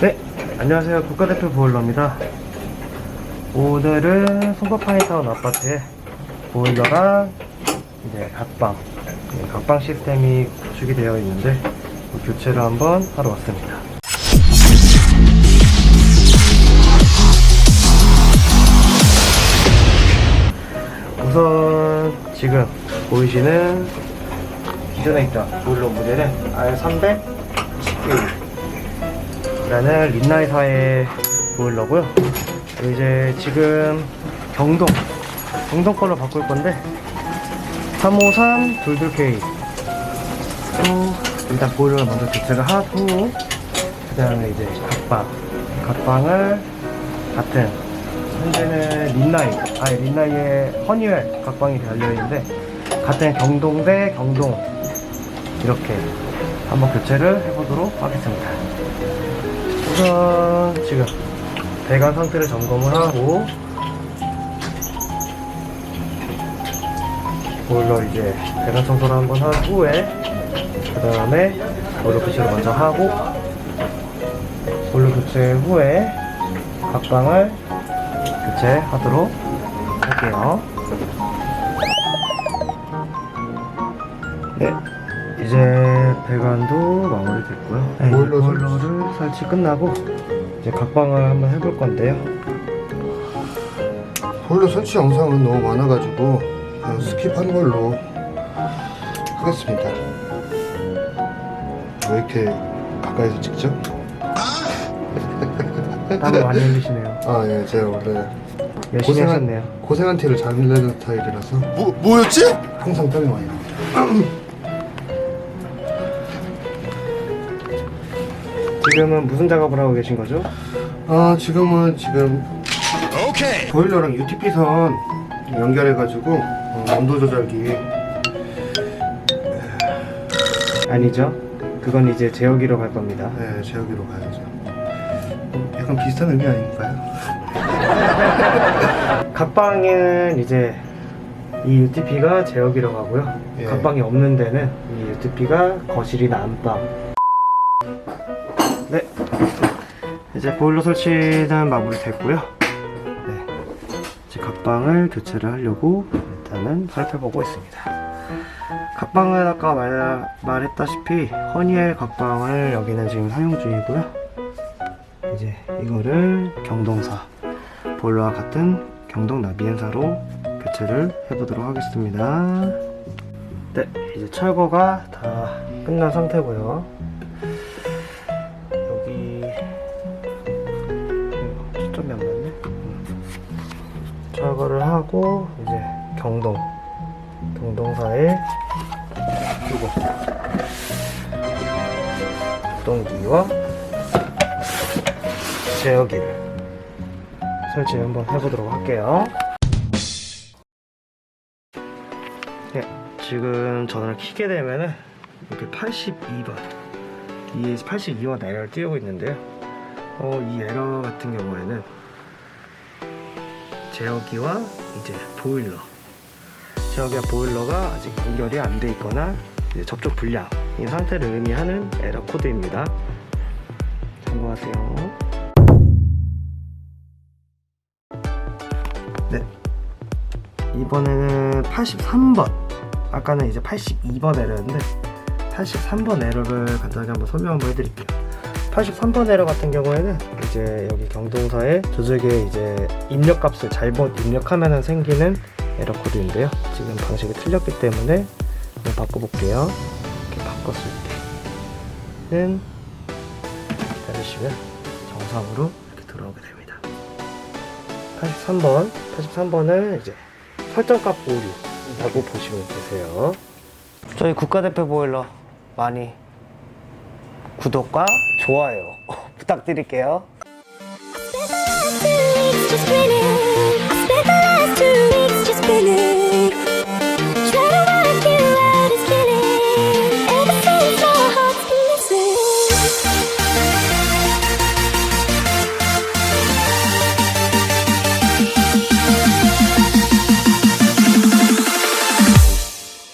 네, 안녕하세요. 국가대표 보일러입니다. 오늘은 송파파이타운 아파트에 보일러랑 이제 각방, 네, 각방 시스템이 구축이 되어 있는데 그 교체를 한번 하러 왔습니다. 우선 지금 보이시는 기존에 있던 보일러 모델은 R300 라는 린나이사의 보일러고요. 이제 지금 경동 경동 걸로 바꿀 건데 353 둘둘K 또 일단 보일러를 먼저 교체를 하고 그 다음에 이제 각방 각방을 같은 현재는 린나이 아니 린나이의 허니웰 각방이 달려있는데 같은 경동 대 경동 이렇게 한번 교체를 해보도록 하겠습니다. 우선 지금 배관 상태를 점검을 하고 보일러 이제 배관 청소를 한번 한 후에 그 다음에 보일러 교체를 먼저 하고 보일러 교체 후에 각방을 교체하도록 할게요. 네 이제 배관도 마무리 됐고요. 네, 이제 보일러 보일러를 설치 끝나고 이제 각방을 한번 해볼 건데요 보일러 설치 영상은 너무 많아가지고 그냥 스킵한 걸로 하겠습니다. 왜 이렇게 가까이서 찍죠? 땀을 많이 흘리시네요 아, 예, 제가 원래 열심히 고생한- 하셨네요 고생한 티를 잘 내는 스타일이라서 뭐, 뭐였지? 항상 땀이 많이 납니 지금은 무슨 작업을 하고 계신 거죠? 아, 지금은 지금 오케이. 보일러랑 UTP 선 연결해가지고 어, 온도 조절기 아니죠 그건 이제 제어기로 갈 겁니다 네, 제어기로 가야죠. 어, 약간 비슷한 의미 아닌가요? 각방에는 이제 이 UTP가 제어기로 가고요. 예. 각방이 없는 데는 이 UTP가 거실이나 안방. 네. 이제 보일러 설치는 마무리 됐고요. 네. 이제 각방을 교체를 하려고 일단은 살펴보고 있습니다. 각방은 아까 말, 말했다시피 허니엘 각방을 여기는 지금 사용 중이고요. 이제 이거를 경동사 보일러와 같은 경동 나비엔사로 교체를 해보도록 하겠습니다. 네, 이제 철거가 다 끝난 상태고요. 철거를 하고 이제 경동 경동사에 요거 동기와 제어기를 설치 한번 해보도록 할게요. 네, 지금 전원을 켜게 되면은 이렇게 82번, 이 82번 에러를 띄우고 있는데요. 어, 이 에러 같은 경우에는 제어기와 이제 보일러, 제어기와 보일러가 아직 연결이 안 돼 있거나 접촉 불량 이 상태를 의미하는 에러 코드입니다. 참고하세요. 네. 이번에는 83번. 아까는 이제 82번 에러였는데 83번 에러를 간단하게 한번 설명 한번 해드릴게요. 83번 에러 같은 경우에는 이제 여기 경동사에 조절기에 이제 입력값을 잘못 입력하면 생기는 에러 코드인데요. 지금 방식이 틀렸기 때문에 한번 바꿔볼게요. 이렇게 바꿨을 때는 기다리시면 정상으로 이렇게 들어오게 됩니다. 83번, 83번을 이제 설정값 오류라고 보시면 되세요. 저희 국가대표 보일러 많이 구독과 좋아요 부탁드릴게요. Thank